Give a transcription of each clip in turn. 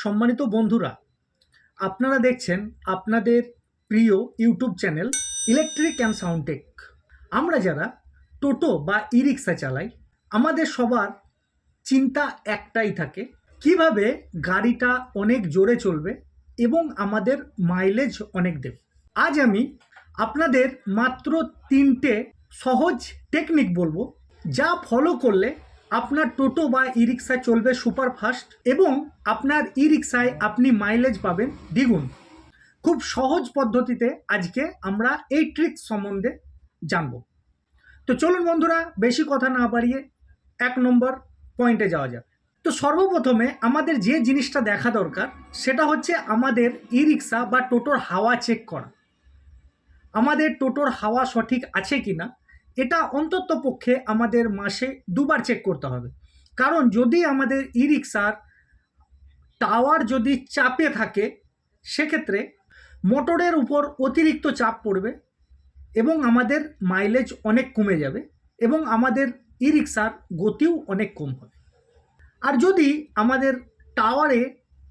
সম্মানিত বন্ধুরা, আপনারা দেখছেন আপনাদের প্রিয় YouTube channel electric and sound tech আমরা যারা টোটো বা ই রিক্সা চালাই, আমাদের সবার চিন্তা একটাই থাকে, কীভাবে গাড়িটা অনেক জোরে চলবে এবং আমাদের মাইলেজ অনেক দেবে। আজ আমি আপনাদের মাত্র তিনটে সহজ টেকনিক বলব, যা ফলো করলে আপনার টোটো বা ই রিক্সা চলবে সুপার ফাস্ট এবং আপনার ই রিক্সায় আপনি মাইলেজ পাবেন দ্বিগুণ। খুব সহজ পদ্ধতিতে আজকে আমরা এই ট্রিক সম্বন্ধে জানব। তো চলুন বন্ধুরা, বেশি কথা না বাড়িয়ে এক নম্বর পয়েন্টে যাওয়া যাক। তো সর্বপ্রথমে আমাদের যে জিনিসটা দেখা দরকার, সেটা হচ্ছে আমাদের ই রিক্সা বা টোটোর হাওয়া চেক করা। আমাদের টোটোর হাওয়া সঠিক আছে কি না এটা অন্তত পক্ষে আমাদের মাসে দুবার চেক করতে হবে। কারণ যদি আমাদের ই রিক্সার টাওয়ার যদি চাপে থাকে, সেক্ষেত্রে মোটরের উপর অতিরিক্ত চাপ পড়বে এবং আমাদের মাইলেজ অনেক কমে যাবে এবং আমাদের ই রিক্সার গতিও অনেক কম হবে। আর যদি আমাদের টাওয়ারে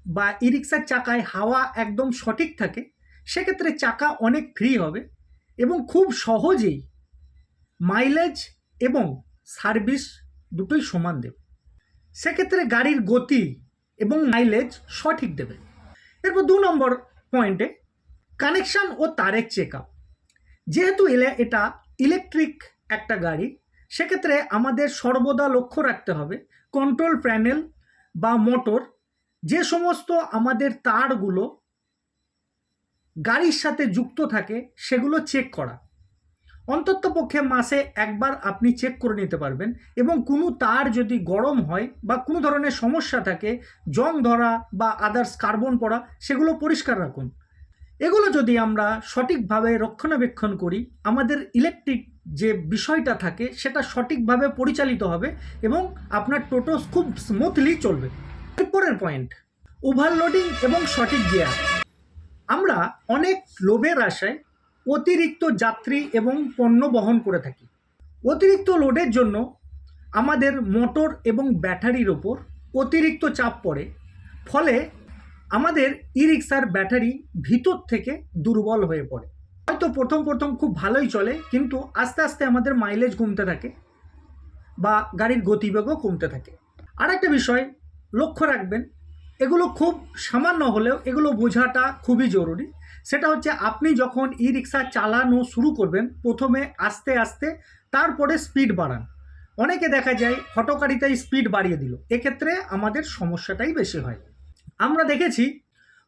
বা ই রিক্সার চাকায় হাওয়া একদম সঠিক থাকে, সেক্ষেত্রে চাকা অনেক ফ্রি হবে এবং খুব সহজেই মাইলেজ এবং সার্ভিস দুটোই সমান দেবে। সেক্ষেত্রে গাড়ির গতি এবং মাইলেজ সঠিক দেবে। এরপর দু নম্বর পয়েন্টে কানেকশান ও তারের চেক আপ যেহেতু এটা ইলেকট্রিক একটা গাড়ি, সেক্ষেত্রে আমাদের সর্বদা লক্ষ্য রাখতে হবে কন্ট্রোল প্যানেল বা মোটর যে সমস্ত আমাদের তারগুলো গাড়ির সাথে যুক্ত থাকে সেগুলো চেক করা। অন্তত পক্ষে মাসে একবার আপনি চেক করে নিতে পারবেন এবং কোনো তার যদি গরম হয় বা কোনো ধরনের সমস্যা থাকে, জং ধরা বা আদার্স কার্বন পড়া, সেগুলো পরিষ্কার রাখুন। এগুলো যদি আমরা সঠিকভাবে রক্ষণাবেক্ষণ করি, আমাদের ইলেকট্রিক যে বিষয়টা থাকে, সেটা সঠিকভাবে পরিচালিত হবে এবং আপনার টোটো খুব স্মুথলি চলবে। এরপরের পয়েন্ট ওভারলোডিং এবং সঠিক গিয়ার আমরা অনেক লোভের আশায় অতিরিক্ত যাত্রী এবং পণ্য বহন করে থাকি। অতিরিক্ত লোডের জন্য আমাদের মোটর এবং ব্যাটারির ওপর অতিরিক্ত চাপ পড়ে। ফলে আমাদের ই রিক্সার ব্যাটারি ভিতর থেকে দুর্বল হয়ে পড়ে। হয়তো প্রথম প্রথম খুব ভালোই চলে, কিন্তু আস্তে আস্তে আমাদের মাইলেজ কমতে থাকে বা গাড়ির গতিবেগও কমতে থাকে। আর একটা বিষয় লক্ষ্য রাখবেন, এগুলো খুব সামান্য হলেও এগুলো বোঝাটা খুবই জরুরি। সেটা হচ্ছে আপনি যখন ই রিক্সা চালানো শুরু করবেন, প্রথমে আস্তে আস্তে তারপরে স্পিড বাড়ান। অনেকে দেখা যায় হটকারিতায় স্পিড বাড়িয়ে দিল। এক্ষেত্রে আমাদের সমস্যাটাই বেশি হয়। আমরা দেখেছি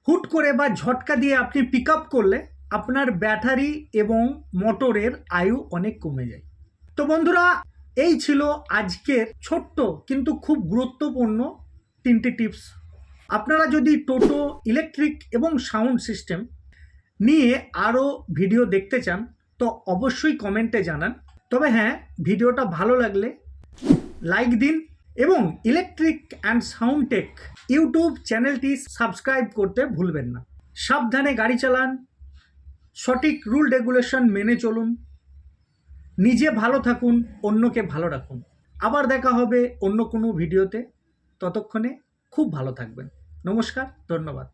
হুট করে বা ঝটকা দিয়ে আপনি পিক আপ করলে আপনার ব্যাটারি এবং মোটরের আয়ু অনেক কমে যায়। তো বন্ধুরা, এই ছিল আজকের ছোট্ট কিন্তু খুব গুরুত্বপূর্ণ তিনটি টিপস। আপনারা যদি টোটো, ইলেকট্রিক এবং সাউন্ড সিস্টেম নিয়ে আরও ভিডিও দেখতে চান, তো অবশ্যই কমেন্টে জানান। তবে হ্যাঁ ভিডিওটা ভালো লাগলে লাইক দিন এবং electric and sound tech YouTube চ্যানেলটি সাবস্ক্রাইব করতে ভুলবেন না। সাবধানে গাড়ি চালান, সঠিক রুল রেগুলেশন মেনে চলুন, নিজে ভালো থাকুন, অন্যকে ভালো রাখুন। আবার দেখা হবে অন্য কোনো ভিডিওতে ততক্ষণে খুব ভালো থাকবেন। নমস্কার, ধন্যবাদ।